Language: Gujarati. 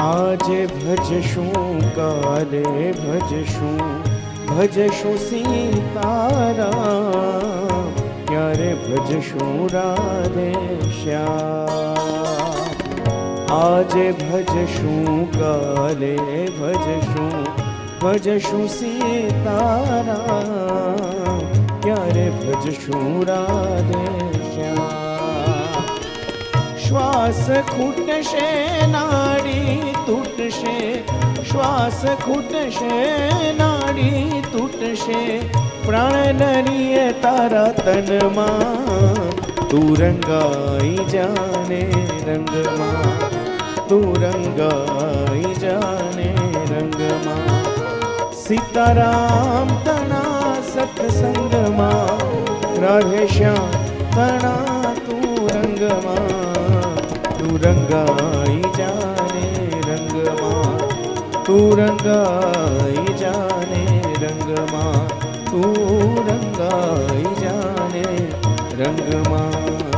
આજે ભજશું કાલે ભજશું ભજશું સીતારા ક્યારે ભજશું રાધે શ્યા આજે ભજશું કાલે ભજશું ભજશું સીતારા ક્યારે ભજશું રાધે શ્યા શ્વાસ ખૂટશે નાડી તૂટશે શ્વાસ ખૂટશે નાડી તૂટશે પ્રાણ નરીએ તારા તનમાં તું રંગાઈ જાને રંગમાં તું રંગાઈ જાને રંગમાં સીતારામ તણા સત્સંગમાં રાધે શ્યામ તણા તું રંગમાં તું રંગાઈ તું રંગાઈ જાને રંગમાં તું રંગાઈ જાને રંગમાં.